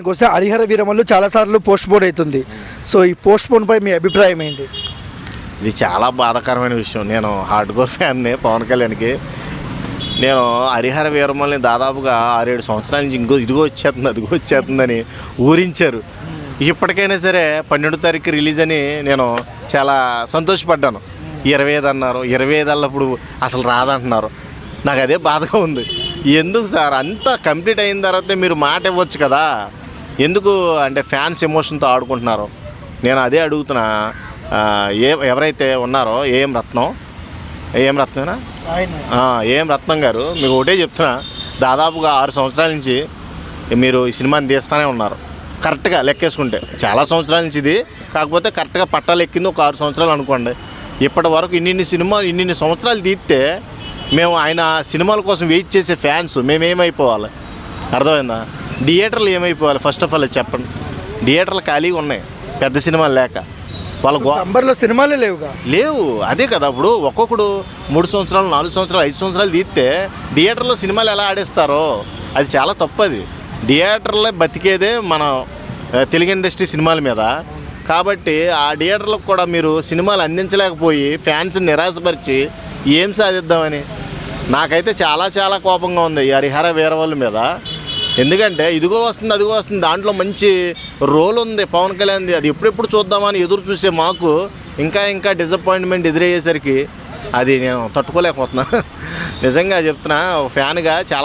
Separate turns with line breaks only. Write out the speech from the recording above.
కోసం హరిహర వీరమల్లు చాలా సార్లు పోస్ట్ పోన్ అవుతుంది. సో ఈ పోస్ట్ పోన్ పై మీ అభిప్రాయం ఏంటి?
ఇది చాలా బాధాకరమైన విషయం. నేను హార్డ్ కోర్ ఫ్యాన్ని పవన్ కళ్యాణ్కి. నేను హరిహర వీరమల్ని దాదాపుగా ఆరేడు సంవత్సరాల నుంచి ఇంకో ఇదిగో వచ్చేస్తుంది అదిగో వచ్చేస్తుందని ఊరించారు ఇప్పటికైనా సరే పన్నెండు తారీఖు రిలీజ్ అని నేను చాలా సంతోషపడ్డాను. ఇరవై ఐదు అన్నారు ఇరవై ఐదు అల్లప్పుడు అసలు రాదంటున్నారు. నాకు అదే బాధగా ఉంది. ఎందుకు సార్? అంతా కంప్లీట్ అయిన తర్వాత మీరు మాట ఇవ్వచ్చు కదా. ఎందుకు అంటే ఫ్యాన్స్ ఎమోషన్తో ఆడుకుంటున్నారు? నేను అదే అడుగుతున్నా. ఏ ఎవరైతే ఉన్నారో ఏం రత్నం ఏం రత్నమేనా ఏం రత్నం గారు మీకు ఒకటే చెప్తున్నా. దాదాపుగా ఆరు సంవత్సరాల నుంచి మీరు ఈ సినిమాని తీస్తూనే ఉన్నారు. కరెక్ట్గా లెక్కేసుకుంటే. చాలా సంవత్సరాల నుంచి ఇది. కాకపోతే కరెక్ట్గా పట్టాలు ఎక్కింది ఒక ఆరు సంవత్సరాలు అనుకోండి. ఇప్పటి వరకు ఇన్నిన్ని సినిమాలు ఇన్నిన్ని సంవత్సరాలు తీస్తే మేము ఆయన సినిమాల కోసం వెయిట్ చేసే ఫ్యాన్స్ మేమేమైపోవాలి? అర్థమైందా? థియేటర్లు ఏమైపోవాలి? ఫస్ట్ ఆఫ్ ఆల్ చెప్పండి. థియేటర్లు ఖాళీగా ఉన్నాయి. పెద్ద సినిమాలు లేక. వాళ్ళ గో
సంబర్లో సినిమాలే లేవుగా?
లేవు. అదే కదా ఇప్పుడు ఒక్కొక్కడు మూడు సంవత్సరాలు నాలుగు సంవత్సరాలు ఐదు సంవత్సరాలు తీస్తే థియేటర్లో సినిమాలు ఎలా ఆడేస్తారో? అది చాలా తప్పు అది థియేటర్లో బతికేదే మన తెలుగు ఇండస్ట్రీ సినిమాల మీద. కాబట్టి ఆ థియేటర్లకు కూడా మీరు సినిమాలు అందించలేకపోయి ఫ్యాన్స్ నిరాశపరిచి ఏం సాధిద్దామని? నాకైతే చాలా చాలా కోపంగా ఉంది ఈ హరిహర వీరవల్లి మీద. ఎందుకంటే ఇదిగో వస్తుంది అదిగో వస్తుంది దాంట్లో మంచి రోల్ ఉంది పవన్ కళ్యాణ్ది అది ఎప్పుడెప్పుడు చూద్దామని ఎదురు చూసే మాకు ఇంకా ఇంకా డిసప్పాయింట్మెంట్ ఎదురయ్యేసరికి అది నేను తట్టుకోలేకపోతున్నా. నిజంగా చెప్తున్నా ఒక ఫ్యాన్గా చాలా